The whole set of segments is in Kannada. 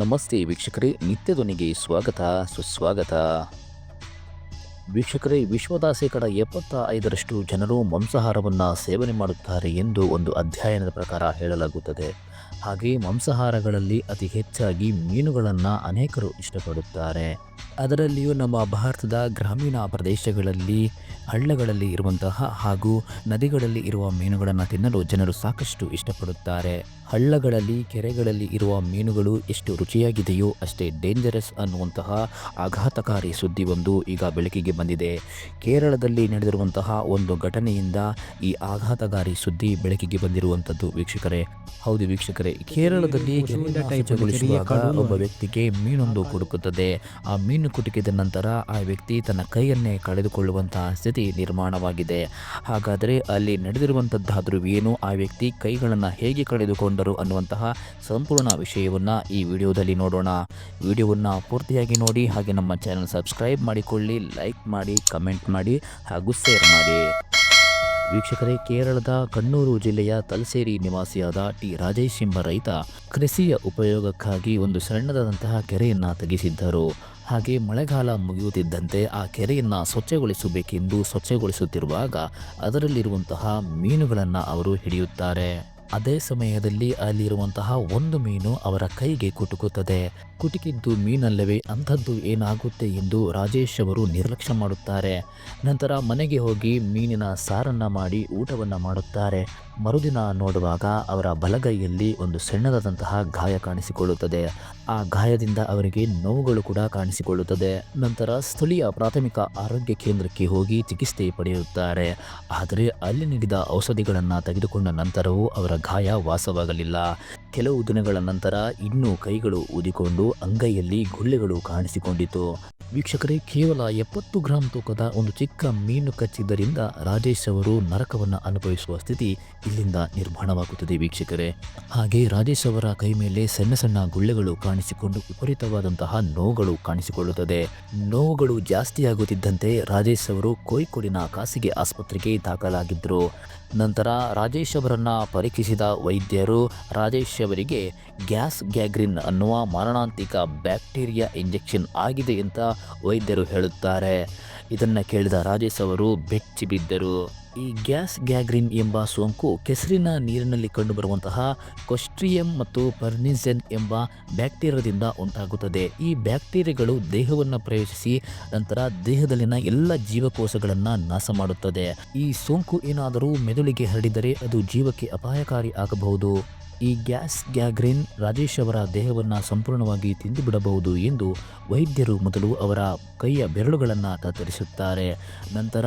ನಮಸ್ತೆ ವೀಕ್ಷಕರೇ ನಿತ್ಯ ಧ್ವನಿಗೆ ಸ್ವಾಗತ, ಸುಸ್ವಾಗತ. ವೀಕ್ಷಕರೇ ವಿಶ್ವದ ಶೇಕಡ ಎಪ್ಪತ್ತ ಐದರಷ್ಟು ಜನರು ಮಾಂಸಾಹಾರವನ್ನು ಸೇವನೆ ಮಾಡುತ್ತಾರೆ ಎಂದು ಒಂದು ಅಧ್ಯಯನದ ಪ್ರಕಾರ ಹೇಳಲಾಗುತ್ತದೆ. ಹಾಗೆ ಮಾಂಸಾಹಾರಗಳಲ್ಲಿ ಅತಿ ಹೆಚ್ಚಾಗಿ ಮೀನುಗಳನ್ನು ಅನೇಕರು ಇಷ್ಟಪಡುತ್ತಾರೆ. ಅದರಲ್ಲಿಯೂ ನಮ್ಮ ಭಾರತದ ಗ್ರಾಮೀಣ ಪ್ರದೇಶಗಳಲ್ಲಿ ಹಳ್ಳಗಳಲ್ಲಿ ಇರುವಂತಹ ಹಾಗೂ ನದಿಗಳಲ್ಲಿ ಇರುವ ಮೀನುಗಳನ್ನು ತಿನ್ನಲು ಜನರು ಸಾಕಷ್ಟು ಇಷ್ಟಪಡುತ್ತಾರೆ. ಹಳ್ಳಗಳಲ್ಲಿ ಕೆರೆಗಳಲ್ಲಿ ಇರುವ ಮೀನುಗಳು ಎಷ್ಟು ರುಚಿಯಾಗಿದೆಯೋ ಅಷ್ಟೇ ಡೇಂಜರಸ್ ಅನ್ನುವಂತಹ ಆಘಾತಕಾರಿ ಸುದ್ದಿ ಒಂದು ಈಗ ಬೆಳಕಿಗೆ ಬಂದಿದೆ. ಕೇರಳದಲ್ಲಿ ನಡೆದಿರುವಂತಹ ಒಂದು ಘಟನೆಯಿಂದ ಈ ಆಘಾತಕಾರಿ ಸುದ್ದಿ ಬೆಳಕಿಗೆ ಬಂದಿರುವಂಥದ್ದು ವೀಕ್ಷಕರೇ. ಹೌದು ವೀಕ್ಷಕರೇ ಕೇರಳದಲ್ಲಿ ಒಬ್ಬ ವ್ಯಕ್ತಿಗೆ ಮೀನೊಂದು ಕುಡುಕುತ್ತದೆ ಆ ಮೀನು ಕುಟುಕಿದ ನಂತರ ಆ ವ್ಯಕ್ತಿ ತನ್ನ ಕೈಯನ್ನೇ ಕಳೆದುಕೊಳ್ಳುವಂತಹ ಸ್ಥಿತಿ ನಿರ್ಮಾಣವಾಗಿದೆ. ಹಾಗಾದರೆ ಅಲ್ಲಿ ನಡೆದಿರುವಂಥದ್ದಾದರೂ ಏನು? ಆ ವ್ಯಕ್ತಿ ಕೈಗಳನ್ನು ಹೇಗೆ ಕಳೆದುಕೊಂಡರು ಅನ್ನುವಂತಹ ಸಂಪೂರ್ಣ ವಿಷಯವನ್ನು ಈ ವಿಡಿಯೋದಲ್ಲಿ ನೋಡೋಣ. ವಿಡಿಯೋವನ್ನು ಪೂರ್ತಿಯಾಗಿ ನೋಡಿ ಹಾಗೆ ನಮ್ಮ ಚಾನಲ್ ಸಬ್ಸ್ಕ್ರೈಬ್ ಮಾಡಿಕೊಳ್ಳಿ, ಲೈಕ್ ಮಾಡಿ, ಕಮೆಂಟ್ ಮಾಡಿ ಹಾಗೂ ಶೇರ್ ಮಾಡಿ. ವೀಕ್ಷಕರೇ, ಕೇರಳದ ಕಣ್ಣೂರು ಜಿಲ್ಲೆಯ ತಲಸೇರಿ ನಿವಾಸಿಯಾದ ಟಿ. ರಾಜೇಶ್ ಎಂಬ ರೈತ ಕೃಷಿಯ ಉಪಯೋಗಕ್ಕಾಗಿ ಒಂದು ಸಣ್ಣದಾದಂತಹ ಕೆರೆಯನ್ನು ತೆಗೆಸಿದ್ದರು. ಹಾಗೆ ಮಳೆಗಾಲ ಮುಗಿಯುತ್ತಿದ್ದಂತೆ ಆ ಕೆರೆಯನ್ನು ಸ್ವಚ್ಛಗೊಳಿಸಬೇಕೆಂದು ಸ್ವಚ್ಛಗೊಳಿಸುತ್ತಿರುವಾಗ ಅದರಲ್ಲಿರುವಂತಹ ಮೀನುಗಳನ್ನು ಅವರು ಹಿಡಿಯುತ್ತಾರೆ. ಅದೇ ಸಮಯದಲ್ಲಿ ಅಲ್ಲಿರುವಂತಹ ಒಂದು ಮೀನು ಅವರ ಕೈಗೆ ಕುಟುಕುತ್ತದೆ. ಕುಟುಕಿದ್ದು ಮೀನಲ್ಲವೇ ಅಂಥದ್ದು ಏನಾಗುತ್ತೆ ಎಂದು ರಾಜೇಶ್ ಅವರು ನಿರ್ಲಕ್ಷ್ಯ ಮಾಡುತ್ತಾರೆ. ನಂತರ ಮನೆಗೆ ಹೋಗಿ ಮೀನಿನ ಸಾರನ್ನ ಮಾಡಿ ಊಟವನ್ನು ಮಾಡುತ್ತಾರೆ. ಮರುದಿನ ನೋಡುವಾಗ ಅವರ ಬಲಗೈಯಲ್ಲಿ ಒಂದು ಸಣ್ಣದಾದಂತಹ ಗಾಯ ಕಾಣಿಸಿಕೊಳ್ಳುತ್ತದೆ. ಆ ಗಾಯದಿಂದ ಅವರಿಗೆ ನೋವುಗಳು ಕೂಡ ಕಾಣಿಸಿಕೊಳ್ಳುತ್ತದೆ. ನಂತರ ಸ್ಥಳೀಯ ಪ್ರಾಥಮಿಕ ಆರೋಗ್ಯ ಕೇಂದ್ರಕ್ಕೆ ಹೋಗಿ ಚಿಕಿತ್ಸೆ ಪಡೆಯುತ್ತಾರೆ. ಆದರೆ ಅಲ್ಲಿ ನೀಡಿದ ಔಷಧಿಗಳನ್ನು ತೆಗೆದುಕೊಂಡ ನಂತರವೂ ಅವರ ಗಾಯ ವಾಸವಾಗಲಿಲ್ಲ. ಕೆಲವು ದಿನಗಳ ನಂತರ ಇನ್ನೂ ಕೈಗಳು ಊದಿಕೊಂಡು ಅಂಗೈಯಲ್ಲಿ ಗುಳ್ಳೆಗಳು ಕಾಣಿಸಿಕೊಂಡಿತು ವೀಕ್ಷಕರೇ, ಕೇವಲ ಎಪ್ಪತ್ತು ಗ್ರಾಂ ತೂಕದ ಒಂದು ಚಿಕ್ಕ ಮೀನು ಕಚ್ಚಿದ್ದರಿಂದ ರಾಜೇಶ್ ಅವರು ನರಕವನ್ನು ಅನುಭವಿಸುವ ಸ್ಥಿತಿ ಇಲ್ಲಿಂದ ನಿರ್ಮಾಣವಾಗುತ್ತದೆ ವೀಕ್ಷಕರೇ. ಹಾಗೆ ರಾಜೇಶ್ ಅವರ ಕೈ ಮೇಲೆ ಸಣ್ಣ ಸಣ್ಣ ಗುಳ್ಳೆಗಳು ಕಾಣಿಸಿಕೊಂಡು ವಿಪರೀತವಾದಂತಹ ನೋವುಗಳು ಕಾಣಿಸಿಕೊಳ್ಳುತ್ತದೆ. ನೋವುಗಳು ಜಾಸ್ತಿಯಾಗುತ್ತಿದ್ದಂತೆ ರಾಜೇಶ್ ಅವರು ಕೋಯಿಕೋಡಿನ ಖಾಸಗಿ ಆಸ್ಪತ್ರೆಗೆ ದಾಖಲಾಗಿದ್ದರು. ನಂತರ ರಾಜೇಶ್ ಅವರನ್ನು ಪರೀಕ್ಷಿಸಿದ ವೈದ್ಯರು ರಾಜೇಶ್ ಅವರಿಗೆ ಗ್ಯಾಸ್ ಗ್ಯಾಗ್ರಿನ್ ಅನ್ನುವ ಮಾರಣಾಂತಿಕ ಬ್ಯಾಕ್ಟೀರಿಯಾ ಇಂಜೆಕ್ಷನ್ ಆಗಿದೆ ಅಂತ ವೈದ್ಯರು ಹೇಳುತ್ತಾರೆ. ಇದನ್ನು ಕೇಳಿದ ರಾಜೇಶ್ ಅವರು ಬೆಚ್ಚಿ ಬಿದ್ದರು. ಈ ಗ್ಯಾಸ್ ಗ್ಯಾಗ್ರಿನ್ ಎಂಬ ಸೋಂಕು ಕೆಸರಿನ ನೀರಿನಲ್ಲಿ ಕಂಡುಬರುವಂತಹ ಕೊಸ್ಟ್ರಿಯಂ ಮತ್ತು ಪರ್ನಿಸೆನ್ ಎಂಬ ಬ್ಯಾಕ್ಟೀರಿಯಾದಿಂದ ಉಂಟಾಗುತ್ತದೆ. ಈ ಬ್ಯಾಕ್ಟೀರಿಯಾಗಳು ದೇಹವನ್ನು ಪ್ರವೇಶಿಸಿ ನಂತರ ದೇಹದಲ್ಲಿನ ಎಲ್ಲ ಜೀವಕೋಶಗಳನ್ನು ನಾಶ ಮಾಡುತ್ತದೆ. ಈ ಸೋಂಕು ಏನಾದರೂ ಮೆದುಳಿಗೆ ಹರಡಿದರೆ ಅದು ಜೀವಕ್ಕೆ ಅಪಾಯಕಾರಿ ಆಗಬಹುದು. ಈ ಗ್ಯಾಸ್ ಗ್ಯಾಗ್ರಿನ್ ರಾಜೇಶ್ ಅವರ ದೇಹವನ್ನು ಸಂಪೂರ್ಣವಾಗಿ ತಿಂದುಬಿಡಬಹುದು ಎಂದು ವೈದ್ಯರು ಮೊದಲು ಅವರ ಕೈಯ ಬೆರಳುಗಳನ್ನು ಕತ್ತರಿಸುತ್ತಾರೆ ನಂತರ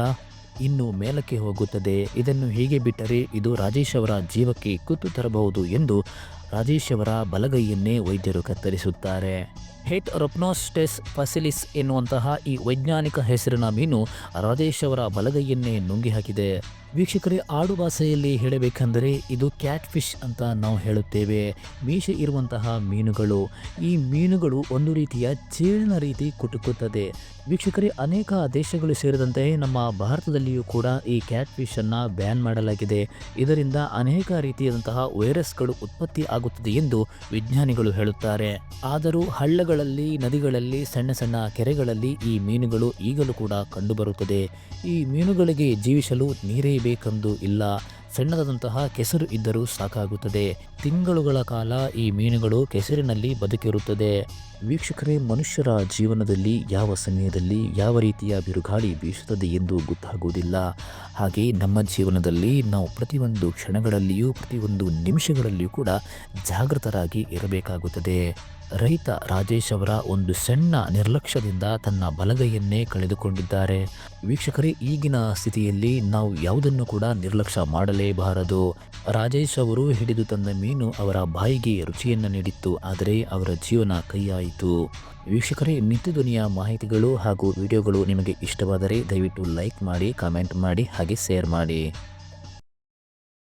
ಇನ್ನು ಮೇಲಕ್ಕೆ ಹೋಗುತ್ತದೆ. ಇದನ್ನು ಹೀಗೆ ಬಿಟ್ಟರೆ ಇದು ರಾಜೇಶ್ ಅವರ ಜೀವಕ್ಕೆ ಕುತ್ತು ತರಬಹುದು ಎಂದು ರಾಜೇಶ್ ಅವರ ಬಲಗೈಯನ್ನೇ ವೈದ್ಯರು ಕತ್ತರಿಸುತ್ತಾರೆ. ಹೆಟ್ ರೊಪ್ನೋಸ್ಟೆಸ್ ಫಸಿಲಿಸ್ ಎನ್ನುವಂತಹ ಈ ವೈಜ್ಞಾನಿಕ ಹೆಸರಿನ ಮೀನು ರಾಜೇಶ್ ಅವರ ಬಲಗೈಯನ್ನೇ ನುಂಗಿ ಹಾಕಿದೆ. ವೀಕ್ಷಕರೇ, ಆಡು ಭಾಷೆಯಲ್ಲಿ ಹೇಳಬೇಕೆಂದರೆ ಇದು ಕ್ಯಾಟ್ ಫಿಶ್ ಅಂತ ನಾವು ಹೇಳುತ್ತೇವೆ. ಮೀಸೆ ಇರುವಂತಹ ಮೀನುಗಳು. ಈ ಮೀನುಗಳು ಒಂದು ರೀತಿಯ ಚೇಳಿನ ರೀತಿ ಕುಟುಕುತ್ತದೆ. ವೀಕ್ಷಕರೇ, ಅನೇಕ ದೇಶಗಳು ಸೇರಿದಂತೆ ನಮ್ಮ ಭಾರತದಲ್ಲಿಯೂ ಕೂಡ ಈ ಕ್ಯಾಟ್ ಫಿಶ್ ಅನ್ನು ಬ್ಯಾನ್ ಮಾಡಲಾಗಿದೆ. ಇದರಿಂದ ಅನೇಕ ರೀತಿಯಾದಂತಹ ವೈರಸ್ಗಳು ಉತ್ಪತ್ತಿ ಎಂದು ವಿಜ್ಞಾನಿಗಳು ಹೇಳುತ್ತಾರೆ. ಆದರೂ ಹಳ್ಳಗಳಲ್ಲಿ, ನದಿಗಳಲ್ಲಿ, ಸಣ್ಣ ಸಣ್ಣ ಕೆರೆಗಳಲ್ಲಿ ಈ ಮೀನುಗಳು ಈಗಲೂ ಕೂಡ ಕಂಡುಬರುತ್ತದೆ. ಈ ಮೀನುಗಳಿಗೆ ಜೀವಿಸಲು ನೀರೇ ಬೇಕೆಂದು ಇಲ್ಲ. ಸಣ್ಣದಾದಂತಹ ಕೆಸರು ಇದ್ದರೂ ಸಾಕಾಗುತ್ತದೆ. ತಿಂಗಳುಗಳ ಕಾಲ ಈ ಮೀನುಗಳು ಕೆಸರಿನಲ್ಲಿ ಬದುಕಿರುತ್ತದೆ. ವೀಕ್ಷಕರೇ, ಮನುಷ್ಯರ ಜೀವನದಲ್ಲಿ ಯಾವ ಸಮಯದಲ್ಲಿ ಯಾವ ರೀತಿಯ ಬಿರುಗಾಳಿ ಬೀಸುತ್ತದೆ ಎಂದು ಗೊತ್ತಾಗುವುದಿಲ್ಲ. ಹಾಗೆ ನಮ್ಮ ಜೀವನದಲ್ಲಿ ನಾವು ಪ್ರತಿಯೊಂದು ಕ್ಷಣಗಳಲ್ಲಿಯೂ, ಪ್ರತಿಯೊಂದು ನಿಮಿಷಗಳಲ್ಲಿಯೂ ಕೂಡ ಜಾಗೃತರಾಗಿ ಇರಬೇಕಾಗುತ್ತದೆ. ರೈತ ರಾಜೇಶ್ ಅವರ ಒಂದು ಸಣ್ಣ ನಿರ್ಲಕ್ಷ್ಯದಿಂದ ತನ್ನ ಬಲಗೈಯನ್ನೇ ಕಳೆದುಕೊಂಡಿದ್ದಾರೆ. ವೀಕ್ಷಕರೇ, ಈಗಿನ ಸ್ಥಿತಿಯಲ್ಲಿ ನಾವು ಯಾವುದನ್ನು ಕೂಡ ನಿರ್ಲಕ್ಷ್ಯ ಮಾಡಲೇಬಾರದು. ರಾಜೇಶ್ ಅವರು ಹಿಡಿದು ತಂದ ಮೀನು ಅವರ ಬಾಯಿಗೆ ರುಚಿಯನ್ನು ನೀಡಿತ್ತು, ಆದರೆ ಅವರ ಜೀವನ ಕೈಯಾಯಿತು. ವೀಕ್ಷಕರೇ, ನಿತ್ಯ ಧ್ವನಿಯ ಮಾಹಿತಿಗಳು ಹಾಗೂ ವಿಡಿಯೋಗಳು ನಿಮಗೆ ಇಷ್ಟವಾದರೆ ದಯವಿಟ್ಟು ಲೈಕ್ ಮಾಡಿ, ಕಾಮೆಂಟ್ ಮಾಡಿ, ಹಾಗೆ ಶೇರ್ ಮಾಡಿ.